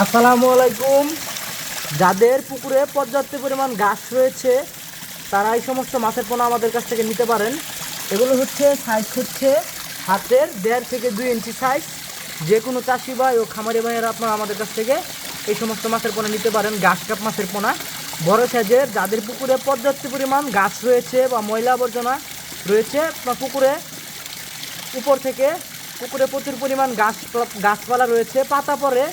আসসালামু আলাইকুম। যাদের পুকুরে পর্যাপ্ত পরিমাণ গাছ রয়েছে তারা এই সমস্ত মাছের পোনা আমাদের কাছ থেকে নিতে পারেন। এগুলো হচ্ছে সাইজ হচ্ছে হাতের দেড় থেকে দুই ইঞ্চি সাইজ যে কোনো চাষি ভাই ও খামারি ভাইয়েরা আপনারা আমাদের কাছ থেকে এই সমস্ত মাছের পোনা নিতে পারেন গাছ কাপ মাছের পোনা। বড় সাইজের যাদের পুকুরে পর্যাপ্ত পরিমাণ গাছ রয়েছে বা ময়লা আবর্জনা রয়েছে, আপনার পুকুরে উপর থেকে পুকুরে প্রচুর পরিমাণ গাছ, গাছপালা রয়েছে। পাতা পরে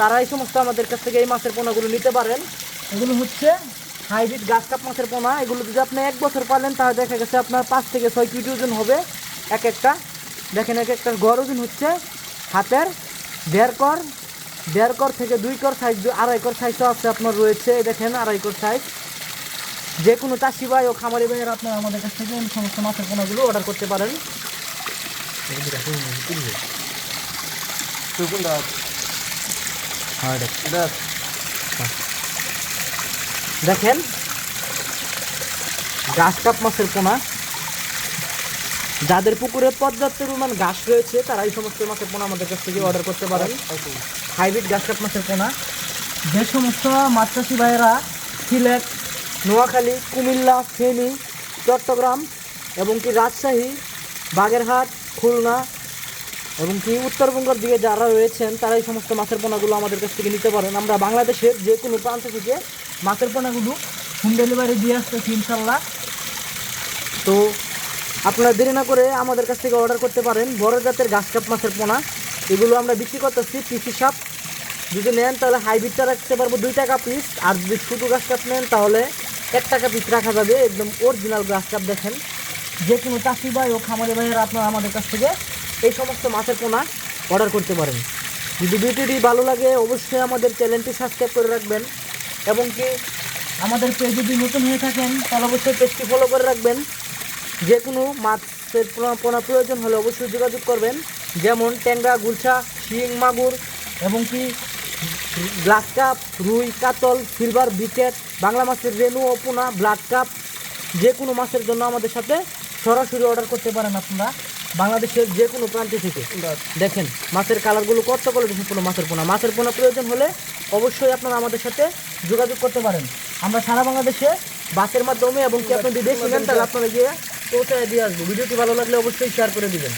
তারা এই সমস্ত আমাদের কাছ থেকে এই মাছের পোনাগুলো নিতে পারেন। এগুলো হচ্ছে হাইব্রিড গাছ কাপ মাছের পোনা। এগুলো যদি আপনি এক বছর পালেন, তাহলে দেখা গেছে আপনার পাঁচ থেকে ছয় কেজি ওজন হবে এক একটা। দেখেন এক একটা গড় ওজন হচ্ছে হাতের দেড় কর দেড় কর থেকে দুই কর সাইজ আড়াই কর সাইজও আছে আপনার রয়েছে। দেখেন আড়াই কর সাইজ যে কোনো চাষি ভাই ও খামারি ভাইয়ের আপনারা আমাদের কাছ থেকে সমস্ত মাছের পোনাগুলো অর্ডার করতে পারেন। তুই কোনটা হ্যাঁ এটা দেখেন ঘাস কাপ মাছের পোনা যাদের পুকুরে পর্যাপ্ত পরিমাণ ঘাস রয়েছে তারা এই সমস্ত মাছের পোনা আমাদের কাছ থেকে অর্ডার করতে পারেন। হাইব্রিড ঘাস কাপ মাছের পোনা। যে সমস্ত মাছ চাষি ভাইয়েরা সিলেট নোয়াখালী কুমিল্লা ফেনী চট্টগ্রাম এবং কি রাজশাহী বাগেরহাট খুলনা এবং কি উত্তরবঙ্গের দিকে যারা রয়েছেন তারা এই সমস্ত মাছের পোনাগুলো আমাদের কাছ থেকে নিতে পারেন। আমরা বাংলাদেশের যে কোনো প্রান্ত থেকে মাছের পোনাগুলো হোম ডেলিভারি দিয়ে আসতেছি ইনশাল্লাহ তো আপনারা দেরি না করে আমাদের কাছ থেকে অর্ডার করতে পারেন। বড় জাতের ঘাস কাপ মাছের পোনা। এগুলো আমরা বিক্রি করতেছি, পিস হিসাব যদি নেন তাহলে হাইব্রিডটা রাখতে পারব দুই টাকা পিস আর যদি শুধু ঘাস কাপ নেন তাহলে এক টাকা পিস রাখা যাবে। একদম অরিজিনাল ঘাস কাপ দেখেন। যে কোনো চাষি ভাই ও খামারি ভাইয়েরা আপনারা আমাদের কাছ থেকে এই সমস্ত মাছের পোনা অর্ডার করতে পারেন। যদি ভিডিওটি ভালো লাগে, অবশ্যই আমাদের চ্যানেলটি সাবস্ক্রাইব করে রাখবেন এবং কি আমাদের পেজ যদি নতুন হয়ে থাকেন, তাহলে অবশ্যই পেজটি ফলো করে রাখবেন। যে কোনো মাছের পোনা- প্রয়োজন হলে অবশ্যই যোগাযোগ করবেন। যেমন ট্যাংরা গুলছা শিং, মাগুর এবং কি গ্লাস কাপ, রুই, কাতল, সিলভার বিকেট বাংলা মাছের রেনু ও পোনা, ব্লাড কাপ, যে কোনো মাছের জন্য আমাদের সাথে সরাসরি অর্ডার করতে পারেন আপনারা বাংলাদেশের যে কোনো প্রান্তে থেকে। দেখেন মাছের কালারগুলো কত কোয়ালিটি সম্পূর্ণ মাছের পোনা। মাছের পোনা প্রয়োজন হলে অবশ্যই আপনারা আমাদের সাথে যোগাযোগ করতে পারেন। আমরা সারা বাংলাদেশে বাসের মাধ্যমে এবং কি আপনি বিদেশ নেন তাহলে আপনারা গিয়ে পৌঁছায় দিয়ে আসব। ভিডিওটি ভালো লাগলে অবশ্যই শেয়ার করে দিবেন।